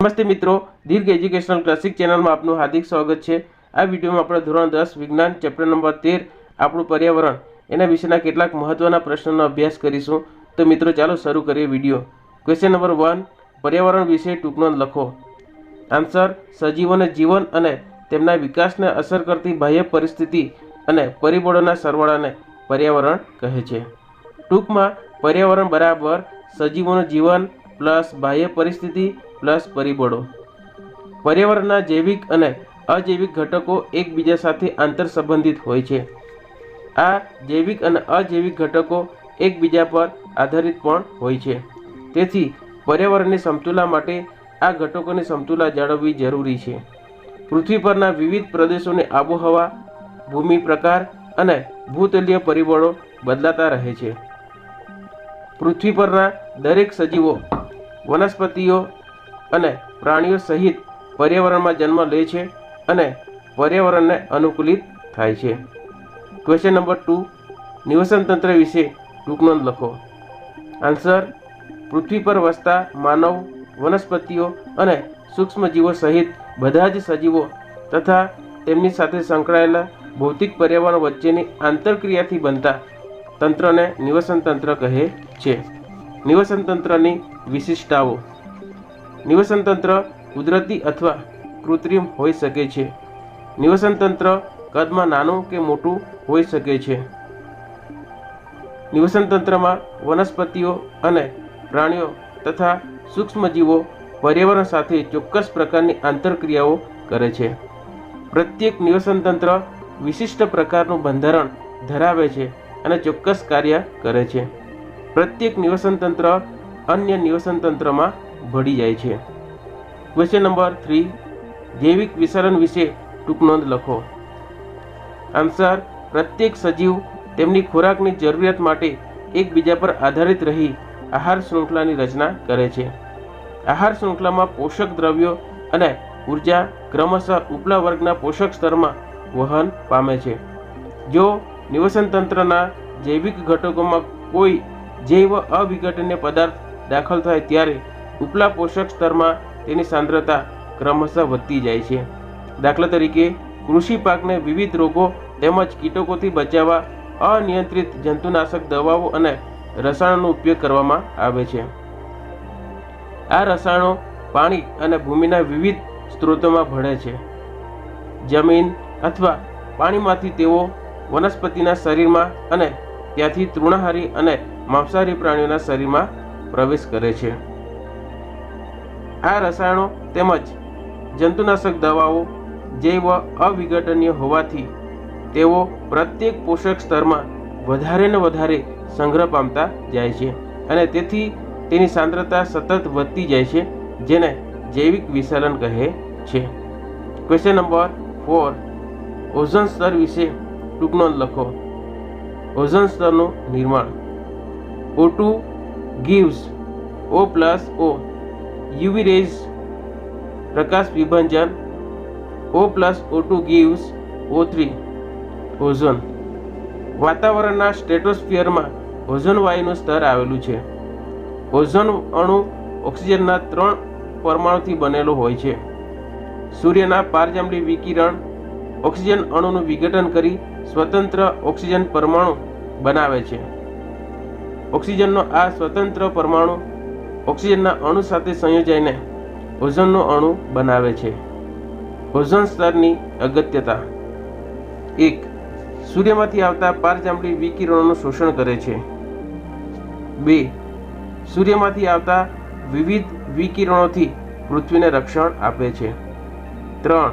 નમસ્તે મિત્રો, દીર્ઘ educational classic ચેનલમાં આપનું હાર્દિક સ્વાગત છે. આ વિડીયોમાં આપણે ધોરણ દસ, વિજ્ઞાન, ચેપ્ટર નંબર તેર, આપણું પર્યાવરણ એના વિશેના કેટલાક મહત્વના પ્રશ્નોનો અભ્યાસ કરીશું. તો મિત્રો, ચાલો શરૂ કરીએ વીડિયો. ક્વેશ્ચન નંબર વન પર્યાવરણ વિશે ટૂંકનો લખો. આન્સર સજીવોને જીવન અને તેમના વિકાસને અસર કરતી બાહ્ય પરિસ્થિતિ અને પરિબળોના સરવાળાને પર્યાવરણ કહે છે. ટૂંકમાં, પર્યાવરણ બરાબર સજીવોનું જીવન પ્લસ બાહ્ય પરિસ્થિતિ પ્લસ પરિબળો. પર્યાવરણના જૈવિક અને અજૈવિક ઘટકો એકબીજા સાથે આંતર સંબંધિત હોય છે. આ જૈવિક અને અજૈવિક ઘટકો એકબીજા પર આધારિત પણ હોય છે. તેથી, પર્યાવરણની સમતુલા માટે આ ઘટકોની સમતુલા જાળવવી જરૂરી છે. પૃથ્વી પરના વિવિધ પ્રદેશોની આબોહવા ભૂમિ પ્રકાર અને ભૂતલીય પરિબળો બદલાતા રહે છે. પૃથ્વી પરના દરેક સજીવો વનસ્પતિઓ અને પ્રાણીઓ સહિત પર્યાવરણમાં જન્મ લે છે અને પર્યાવરણને અનુકૂલિત થાય છે. ક્વેશ્ચન નંબર ટુ નિવસન તંત્ર વિશે ટૂંક લખો. આન્સર પૃથ્વી પર વસતા માનવ, વનસ્પતિઓ અને સૂક્ષ્મજીવો સહિત બધા જ સજીવો તથા તેમની સાથે સંકળાયેલા ભૌતિક પર્યાવરણ વચ્ચેની આંતરક્રિયાથી બનતા તંત્રને નિવસન તંત્ર કહે છે. નિવસન તંત્રની વિશિષ્ટતાઓ. નિવસન તંત્ર કુદરતી અથવા કૃત્રિમ હોઈ શકે છે. નિવસન તંત્ર કદમાં નાનું કે મોટું હોઈ શકે છે. નિવસન તંત્રમાં વનસ્પતિઓ અને પ્રાણીઓ તથા સૂક્ષ્મજીવો પર્યાવરણ સાથે ચોક્કસ પ્રકારની આંતરક્રિયાઓ કરે છે. પ્રત્યેક નિવસન તંત્ર વિશિષ્ટ પ્રકારનું બંધારણ ધરાવે છે અને ચોક્કસ કાર્ય કરે છે. પ્રત્યેક નિવસન તંત્ર અન્ય નિવસન તંત્રમાં ભળી જાય છે. ક્વેશ્ચન નંબર થ્રી જૈવિક વિસરણ વિશે ટૂંક નોંધ લખો. આન્સર પ્રત્યેક સજીવ તેમની ખોરાકની જરૂરિયાત માટે એકબીજા પર આધારિત રહી આહાર શૃંખલાની રચના કરે છે. આહાર શૃંખલામાં પોષક દ્રવ્યો અને ઊર્જા ક્રમશઃ ઉપલા વર્ગના પોષક સ્તરમાં વહન પામે છે. જો નિવસન તંત્રના જૈવિક ઘટકોમાં કોઈ જૈવ અવિઘટનીય પદાર્થ દાખલ થાય ત્યારે ઉપલા પોષક સ્તરમાં તેની સાંદ્રતા ક્રમશઃ વધતી જાય છે. દાખલા તરીકે, કૃષિ પાકને વિવિધ રોગો તેમજ કીટકોથી બચાવવા અનિયંત્રિત જંતુનાશક દવાઓ અને રસાયણોનો ઉપયોગ કરવામાં આવે છે. આ રસાયણો પાણી અને ભૂમિના વિવિધ સ્ત્રોતોમાં ભળે છે. જમીન અથવા પાણીમાંથી તેઓ વનસ્પતિના શરીરમાં અને ત્યાંથી તૃણાહારી અને માંસાહારી પ્રાણીઓના શરીરમાં પ્રવેશ કરે છે. આ રસાયણો તેમજ જંતુનાશક દવાઓ જૈવ અવિઘટનીય હોવાથી તેઓ પ્રત્યેક પોષક સ્તરમાં વધારે ને વધારે સંગ્રહ પામતા જાય છે અને તેથી તેની સાંદ્રતા સતત વધતી જાય છે, જેને જૈવિક વિસલન કહે છે. ક્વેશ્ચન નંબર ફોર ઓઝોન સ્તર વિશે ટૂંકનો લખો. ઓઝોન સ્તરનું નિર્માણ. O two gives O plus O UV rays પ્રકાશ વિભંજન. O plus O two gives O three ozone વાતાવરણના સ્ટેટોસ્ફિયરમાં ઓઝોન વાયુનું સ્તર આવેલું છે. ઓઝોન અણુ ઓક્સિજનના ત્રણ પરમાણુથી બનેલો હોય છે. સૂર્યના પારજાંબલી વિકિરણ ઓક્સિજન અણુનું વિઘટન કરી સ્વતંત્ર ઓક્સિજન પરમાણુ બનાવે છે. ઓક્સિજનનો આ સ્વતંત્ર પરમાણુ ઓક્સિજનના અણુ સાથે સંયોજાઈને ઓઝોનનો અણુ બનાવે છે. ઓઝોન સ્તરની અગત્યતા. એક, સૂર્યમાંથી આવતા પારજાંબલી વિકિરણોનું શોષણ કરે છે. બે, સૂર્યમાંથી આવતા વિવિધ વિકિરણોથી પૃથ્વીને રક્ષણ આપે છે. ત્રણ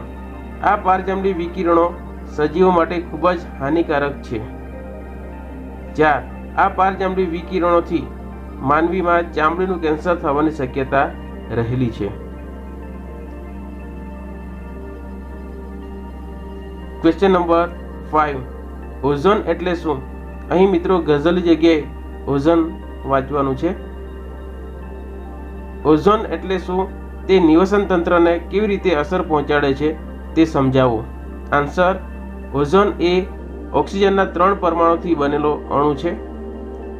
આ પારજાંબલી વિકિરણો સજીવો માટે ખૂબ જ હાનિકારક છે. ચાર આ પારજાંબલી વિકિરણોથી માનવીમાં ચામડીનું કેન્સર થવાની શક્યતા રહેલી છે. ક્વેશ્ચન નંબર ફાઇવ ઓઝોન એટલે શું? અહીં મિત્રો ગઝલની જગ્યાએ ઓઝોન વાંચવાનું છે. ઓઝોન એટલે શું? તે નિવસન તંત્રને કેવી રીતે અસર પહોંચાડે છે? તે સમજાવો. આન્સર ઓઝોન એ ઓક્સિજનના ત્રણ પરમાણુથી બનેલો અણુ છે.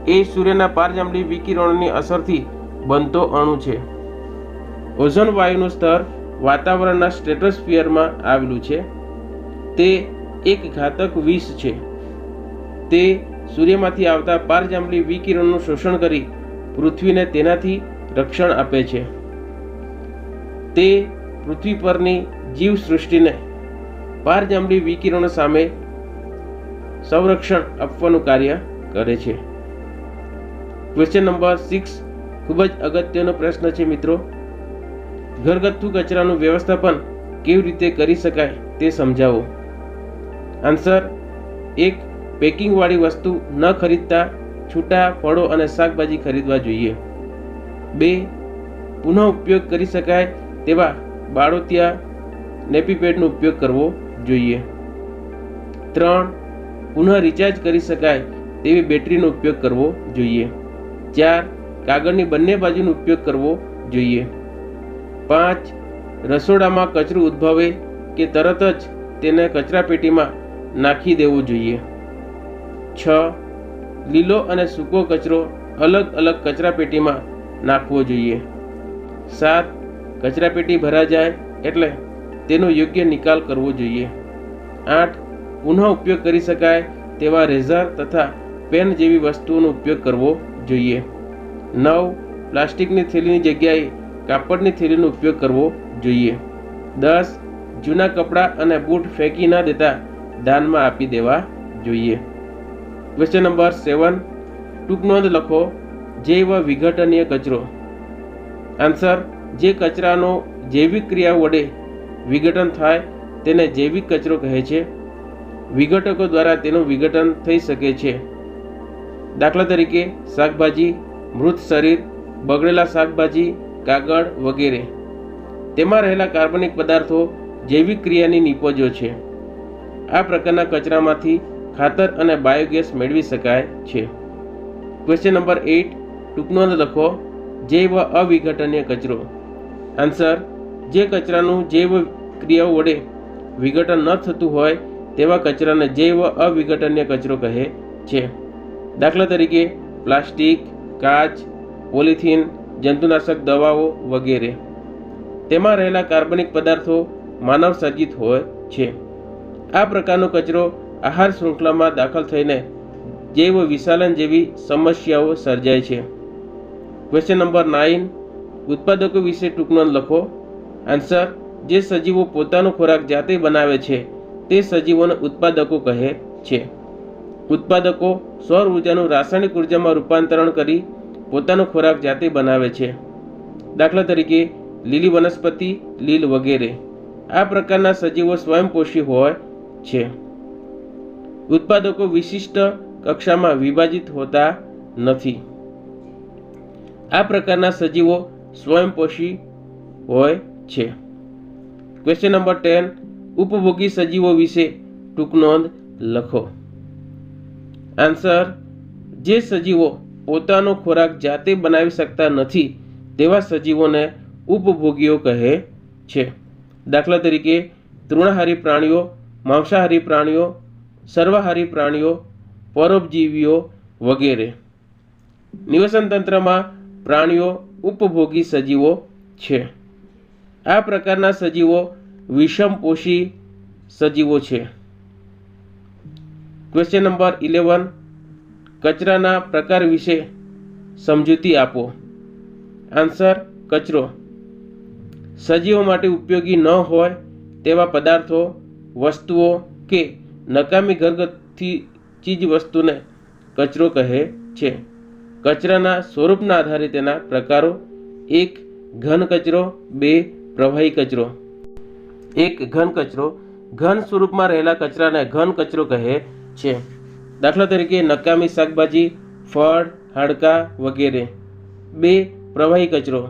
એ સૂર્યના પારજાંબલી વિકિરણોની અસરથી બનતો અણુ છે. ઓઝોન વાયુનું સ્તર વાતાવરણના સ્ટ્રેટોસ્ફિયરમાં આવેલું છે. તે એક ઘાતક વિષ છે. તે સૂર્યમાંથી આવતા પારજાંબલી વિકિરણનું શોષણ કરી પૃથ્વીને તેનાથી રક્ષણ આપે છે. તે પૃથ્વી પરની જીવસૃષ્ટિને પારજાંબલી વિકિરણો સામે સંરક્ષણ આપવાનું કાર્ય કરે છે. ક્વેશ્ચન નંબર સિક્સ ખૂબ જ અગત્યનો પ્રશ્ન છે મિત્રો. ઘરગથ્થુ કચરાનું વ્યવસ્થાપન કેવી રીતે કરી શકાય તે સમજાવો. આન્સર એક, પેકિંગવાળી વસ્તુ ન ખરીદતા છૂટા ફળો અને શાકભાજી ખરીદવા જોઈએ. બે, પુનઃ ઉપયોગ કરી શકાય તેવા બાળોતિયા નેપીપેડનો ઉપયોગ કરવો જોઈએ. ત્રણ, પુનઃ રિચાર્જ કરી શકાય તેવી બેટરીનો ઉપયોગ કરવો જોઈએ. ચાર, કાગળની બંને બાજુનો ઉપયોગ કરવો જોઈએ. પાંચ, રસોડામાં કચરું ઉદ્ભવે કે તરત જ તેને કચરાપેટીમાં નાખી દેવું જોઈએ. છ, લીલો અને સૂકો કચરો અલગ અલગ કચરાપેટીમાં નાખવો જોઈએ. સાત કચરાપેટી ભરા જાય એટલે તેનો યોગ્ય નિકાલ કરવો જોઈએ. આઠ, પુનઃ ઉપયોગ કરી શકાય તેવા રેઝર તથા પેન જેવી વસ્તુઓનો ઉપયોગ કરવો જોઈએ. નવ, પ્લાસ્ટિકની થેલીની જગ્યાએ કાપડની થેલીનો ઉપયોગ કરવો જોઈએ. દસ, જૂના કપડાં અને બૂટ ફેંકી ન દેતા દાનમાં આપી દેવા જોઈએ. ક્વેશ્ચન નંબર સેવન, ટૂંક નોંધ લખો, જૈવ વિઘટનીય કચરો. આન્સર, જે કચરાનો જૈવિક ક્રિયા વડે વિઘટન થાય, તેને જૈવિક કચરો કહે છે. વિઘટકો દ્વારા તેનું વિઘટન થઈ શકે છે. દાખલા તરીકે, શાકભાજી, મૃત શરીર, બગડેલા શાકભાજી, કાગળ વગેરે. તેમાં રહેલા કાર્બનિક પદાર્થો જૈવિક ક્રિયાની નિપજો છે. આ પ્રકારના કચરામાંથી ખાતર અને બાયોગેસ મેળવી શકાય છે. ક્વેશ્ચન નંબર એઇટ ટૂંકનો લખો, જૈવ અવિઘટનીય કચરો. આન્સર જે કચરાનું જૈવ ક્રિયાઓ વડે વિઘટન ન થતું હોય, તેવા કચરાને જૈવ અવિઘટનીય કચરો કહે છે. દાખલા તરીકે, પ્લાસ્ટિક, કાચ, પોલિથીન, જંતુનાશક દવાઓ વગેરે. તેમાં રહેલા કાર્બનિક પદાર્થો માનવ સર્જિત હોય છે. આ પ્રકારનો કચરો આહાર શૃંખલામાં દાખલ થઈને જૈવ વિશાલન જેવી સમસ્યાઓ સર્જાય છે. ક્વેશ્ચન નંબર નાઇન ઉત્પાદકો વિશે ટૂંકનો લખો. આન્સર જે સજીવો પોતાનો ખોરાક જાતે બનાવે છે, તે સજીવોને ઉત્પાદકો કહે છે. ઉત્પાદકો સૌર ઉર્જાનું રાસાયણિક ઉર્જામાં રૂપાંતરણ કરી પોતાનો ખોરાક જાતે બનાવે છે. દાખલા તરીકે, લીલી વનસ્પતિ, લીલ વગેરે. આ પ્રકારના સજીવો સ્વયંપોષી હોય છે. ઉત્પાદકો વિશિષ્ટ કક્ષામાં વિભાજિત હોતા નથી. આ પ્રકારના સજીવો સ્વયંપોષી હોય છે. ક્વેશ્ચન નંબર ટેન ઉપભોગી સજીવો વિશે ટૂંક નોંધ લખો. આન્સર જે સજીવો પોતાનો ખોરાક જાતે બનાવી શકતા નથી તેવા સજીવોને ઉપભોગીઓ કહે છે. દાખલા તરીકે, તૃણાહારી પ્રાણીઓ, માંસાહારી પ્રાણીઓ, સર્વાહારી પ્રાણીઓ, પરોપજીવીઓ વગેરે. નિવસન તંત્રમાં પ્રાણીઓ ઉપભોગી સજીવો છે. આ પ્રકારના સજીવો વિષમપોષી સજીવો છે. ક્વેશ્ચન નંબર ઇલેવન કચરાના પ્રકાર વિશે સમજૂતી આપો. આન્સર કચરો. સજીવો માટે ઉપયોગી ન હોય તેવા પદાર્થો, વસ્તુઓ કે નકામી ઘરગથ્થી ચીજ વસ્તુને કચરો કહે છે. કચરાના સ્વરૂપના આધારે તેના પ્રકારો એક, ઘન કચરો, બે પ્રવાહી કચરો. એક ઘન કચરો ઘન સ્વરૂપમાં રહેલા કચરાને ઘન કચરો કહે છે. દાખલા તરીકે નકામી શાકભાજી, ફળ, હાડકાં વગેરે. બે, પ્રવાહી કચરો.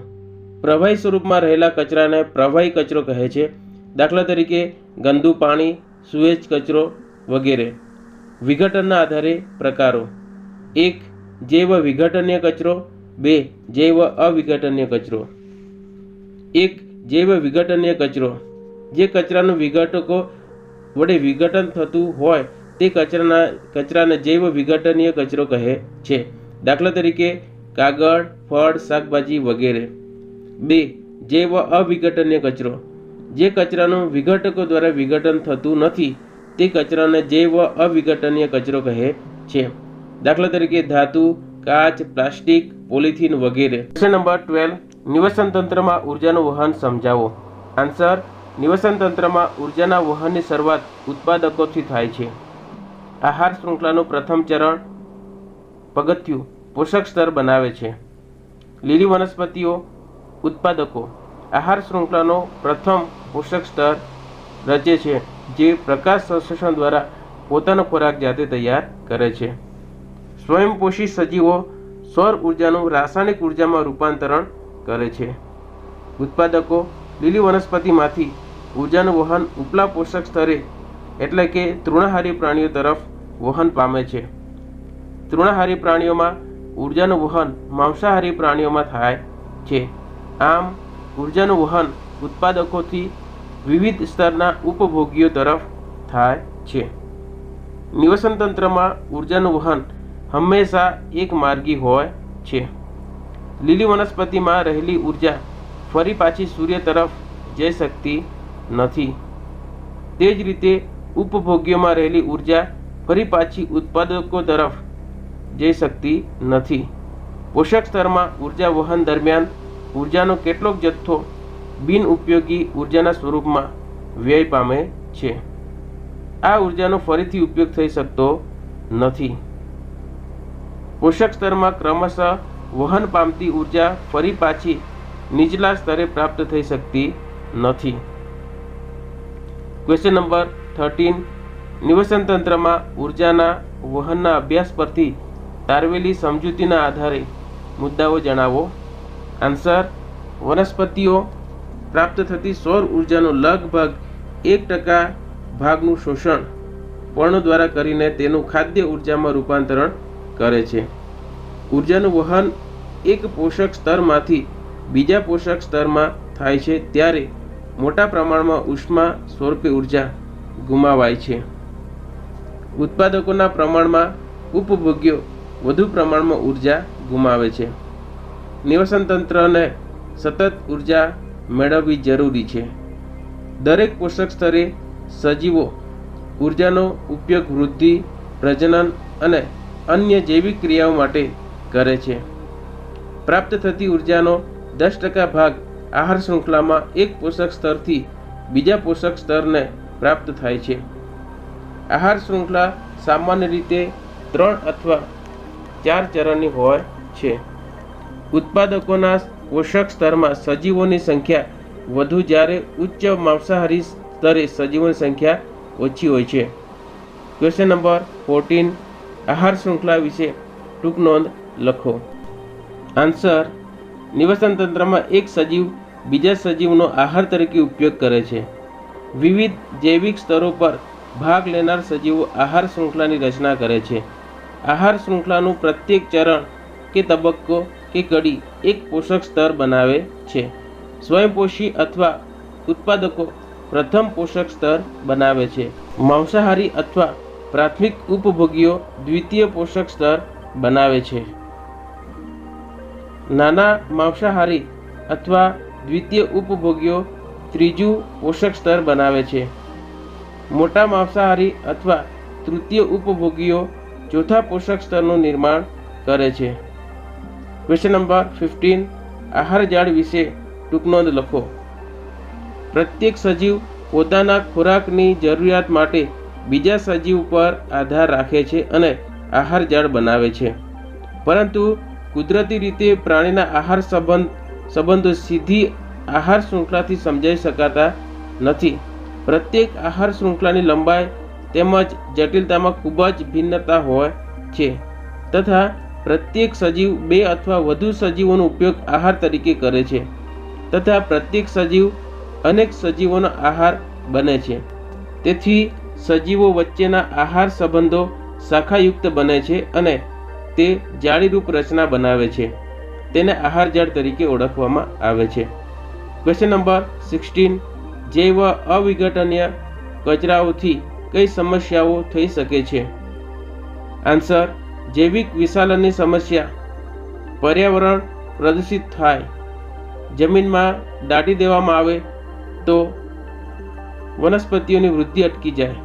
પ્રવાહી સ્વરૂપમાં રહેલા કચરાને પ્રવાહી કચરો કહે છે. દાખલા તરીકે ગંદુ પાણી, સુએજ કચરો વગેરે. વિઘટનના આધારે પ્રકારો. એક, જૈવ વિઘટનીય કચરો. બે, જૈવ અવિઘટનીય કચરો. એક જૈવ વિઘટનીય કચરો. જે કચરાનું વિઘટકો વડે વિઘટન થતું હોય, તે કચરાના, કચરાને જૈવ વિઘટનીય કચરો કહે છે. દાખલા તરીકે, કાગળ, ફળ, શાકભાજી વગેરે. બે, જૈવ અવિઘટનીય કચરો. જે કચરાનું વિઘટકો દ્વારા વિઘટન થતું નથી, તે કચરાને જૈવ અવિઘટનીય કચરો કહે છે. દાખલા તરીકે, ધાતુ, કાચ, પ્લાસ્ટિક, પોલિથીન વગેરે. નંબર ટ્વેલ્વ નિવસન તંત્રમાં ઉર્જાનું વહન સમજાવો. આન્સર નિવસન તંત્રમાં ઉર્જાના વહનની શરૂઆત ઉત્પાદકોથી થાય છે. આહાર શૃંખલાનું પ્રથમ ચરણ પગથિયું પોષક સ્તર બનાવે છે. લીલી વનસ્પતિઓ, ઉત્પાદકો. આહાર શૃંખલાનો પ્રથમ પોષક સ્તર રચે છે, જે પ્રકાશ સંશ્લેષણ દ્વારા પોતાનો ખોરાક જાતે તૈયાર કરે છે. સ્વયંપોષી સજીવો સૌર ઉર્જાનું રાસાયણિક ઉર્જામાં રૂપાંતરણ કરે છે. ઉત્પાદકો લીલી વનસ્પતિમાંથી ઉર્જાનું વહન ઉપલા પોષક સ્તરે એટલે કે તૃણાહારી પ્રાણીઓ તરફ વહન પામે છે. તૃણાહારી પ્રાણીઓમાં ઉર્જાનું વહન માંસાહારી પ્રાણીઓમાં થાય છે. આમ, ઉર્જાનું વહન ઉત્પાદકોથી વિવિધ સ્તરના ઉપભોગીઓ તરફ થાય છે. નિવસન તંત્રમાં ઉર્જાનું વહન હંમેશા એક માર્ગી હોય છે. લીલી વનસ્પતિમાં રહેલી ઊર્જા ફરી પાછી સૂર્ય તરફ જઈ શકતી નથી. તે જ રીતે ઉપભોગ્યોમાં રહેલી ઊર્જા ફરી પાછી ઉત્પાદકો તરફ જઈ શકતી નથી. પોષક સ્તરમાં ઊર્જા વહન દરમિયાન ઉર્જાનો કેટલોક જથ્થો બિન ઉપયોગી ઉર્જાના સ્વરૂપમાં વ્યય પામે છે. આ ઉર્જાનો ફરીથી ઉપયોગ થઈ શકતો નથી. પોષક સ્તરમાં ક્રમશઃ વહન પામતી ઊર્જા ફરી પાછી નીચલા સ્તરે પ્રાપ્ત થઈ શકતી નથી. ક્વેશ્ચન નંબર થર્ટીન નિવસન તંત્રમાં ઉર્જાના વહનના અભ્યાસ પરથી તારવેલી સમજૂતીના આધારે મુદ્દાઓ જણાવો. આન્સર વનસ્પતિઓ પ્રાપ્ત થતી સૌર ઉર્જાનું લગભગ એક ટકા ભાગનું શોષણ પર્ણો દ્વારા કરીને તેનું ખાદ્ય ઉર્જામાં રૂપાંતરણ કરે છે. ઉર્જાનું વહન એક પોષક સ્તરમાંથી બીજા પોષક સ્તરમાં થાય છે, ત્યારે મોટા પ્રમાણમાં ઉષ્મા સ્વરૂપે ઊર્જા ગુમાવાય છે. ઉત્પાદકોના પ્રમાણમાં ઉપભોગ્યો વધુ પ્રમાણમાં ઊર્જા ગુમાવે છે. નિવસન તંત્રને સતત ઊર્જા મેળવવી જરૂરી છે. દરેક પોષક સ્તરે સજીવો ઉર્જાનો ઉપયોગ વૃદ્ધિ, પ્રજનન અને અન્ય જૈવિક ક્રિયાઓ માટે કરે છે. પ્રાપ્ત થતી ઉર્જાનો દસ ટકા ભાગ આહાર શૃંખલામાં એક પોષક સ્તરથી બીજા પોષક સ્તરને પ્રાપ્ત થાય છે. આહાર શૃંખલા સામાન્ય રીતે ત્રણ અથવા ચાર ચરણની હોય છે. ઉત્પાદકોના પોષક સ્તરમાં સજીવોની સંખ્યા વધુ જ્યારે ઉચ્ચ માંસાહારી સ્તરે સજીવોની સંખ્યા ઓછી હોય છે. ક્વેશ્ચન નંબર ફોર્ટીન આહાર શૃંખલા વિશે ટૂંક નોંધ લખો. આન્સર નિવસન તંત્રમાં એક સજીવ બીજા સજીવનો આહાર તરીકે ઉપયોગ કરે છે. વિવિધ જૈવિક સ્તરો પર ભાગ લેનાર સજીવો આહાર શૃંખલાની રચના કરે છે. આહાર શૃંખલાનું પ્રત્યેક ચરણ કે તબક્કો કે કડી એક પોષક સ્તર બનાવે છે. સ્વયંપોષી અથવા ઉત્પાદકો પ્રથમ પોષક સ્તર બનાવે છે. માંસાહારી અથવા પ્રાથમિક ઉપભોગીઓ દ્વિતીય પોષક સ્તર બનાવે છે. નાના માંસાહારી અથવા દ્વિતીય ઉપભોગીઓ ત્રીજું પોષક સ્તર બનાવે છે. મોટા માંસાહારી અથવા તૃતીય ઉપભોગીઓ ચોથા પોષક સ્તરનું નિર્માણ કરે છે. ક્વેશ્ચન નંબર ફિફ્ટીન આહાર જાળ વિશે ટૂંક નોંધ લખો. પ્રત્યેક સજીવ પોતાના ખોરાકની જરૂરિયાત માટે બીજા સજીવ પર આધાર રાખે છે અને આહાર જાળ બનાવે છે. પરંતુ કુદરતી રીતે પ્રાણીના આહાર સંબંધ, સંબંધો સીધી આહાર શૃંખલાથી સમજાઈ શકાતા નથી. પ્રત્યેક આહાર શૃંખલાની લંબાઈ તેમજ જટિલતામાં ખૂબ જ ભિન્નતા હોય છે તથા પ્રત્યેક સજીવ બે અથવા વધુ સજીવોનો ઉપયોગ આહાર તરીકે કરે છે તથા પ્રત્યેક સજીવ અનેક સજીવોનો આહાર બને છે. તેથી સજીવો વચ્ચેના આહાર સંબંધો શાખાયુક્ત બને છે અને તે જાળીરૂપ રચના બનાવે છે. તેને આહાર જાળ તરીકે ઓળખવામાં આવે છે. ક્વેશ્ચન નંબર સિક્સટીન જૈવ અવિઘટનીય કચરાઓથી કઈ સમસ્યાઓ થઈ શકે છે? આન્સર, જૈવિક વિશાલનની સમસ્યા. પર્યાવરણ પ્રદૂષિત થાય. જમીનમાં દાટી દેવામાં આવે તો વનસ્પતિઓની વૃદ્ધિ અટકી જાય.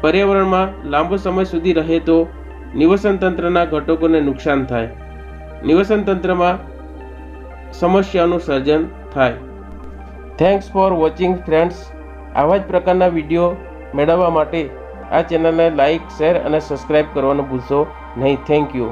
પર્યાવરણમાં લાંબો સમય સુધી રહે તો નિવસન તંત્રના ઘટકોને નુકસાન થાય. નિવસન તંત્રમાં સમસ્યાઓનું સર્જન થાય. થેન્ક્સ ફોર વોચિંગ ફ્રેન્ડ્સ આવા જ પ્રકારના વીડિયો મેળવવા માટે આ ચેનલને લાઇક શેર અને સબસ્ક્રાઈબ કરવાનું ભૂલશો નહીં. Thank you